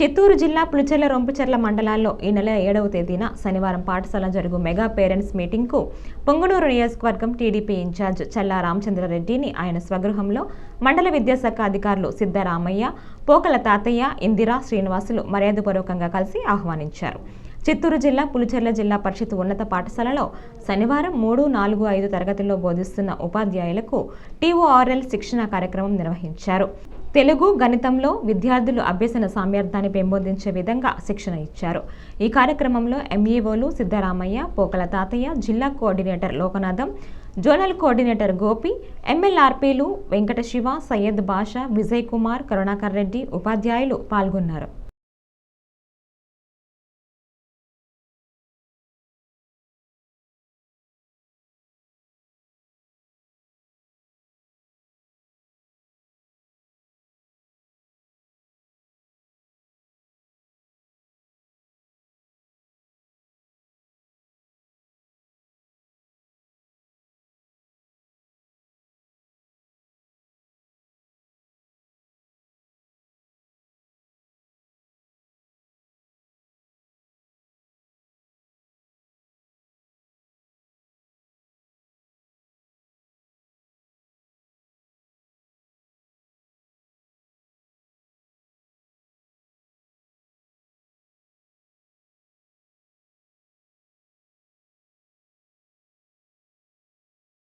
చిత్తూరు జిల్లా పులిచెర్ల రొంపచెర్ల మండలాల్లో ఈ నెల ఏడవ తేదీన శనివారం పాఠశాల జరుగు మెగా పేరెంట్స్ మీటింగ్కు పొంగనూరు నియోజకవర్గం టీడీపీ ఇన్ఛార్జ్ చల్లా రామచంద్రారెడ్డిని ఆయన స్వగృహంలో మండల విద్యాశాఖ అధికారులు సిద్ధరామయ్య పోకల తాతయ్య ఇందిరా శ్రీనివాసులు మర్యాదపూర్వకంగా కలిసి ఆహ్వానించారు. చిత్తూరు జిల్లా పులిచెర్ల జిల్లా పరిషత్ ఉన్నత పాఠశాలలో శనివారం మూడు నాలుగు ఐదు తరగతుల్లో బోధిస్తున్న ఉపాధ్యాయులకు టీఓఆర్ఎల్ శిక్షణ కార్యక్రమం నిర్వహించారు. తెలుగు గణితంలో విద్యార్థులు అభ్యసన సామర్థ్యాన్ని పెంపొందించే విధంగా శిక్షణ ఇచ్చారు. ఈ కార్యక్రమంలో ఎంఈఓలు సిద్ధరామయ్య పోకల తాతయ్య జిల్లా coordinator Lokanatham zonal coordinator Gopi ఎమ్మెల్ఆర్పీలు Venkata Siva Syed Basha Vijay Kumar Karunakar Reddy ఉపాధ్యాయులు పాల్గొన్నారు.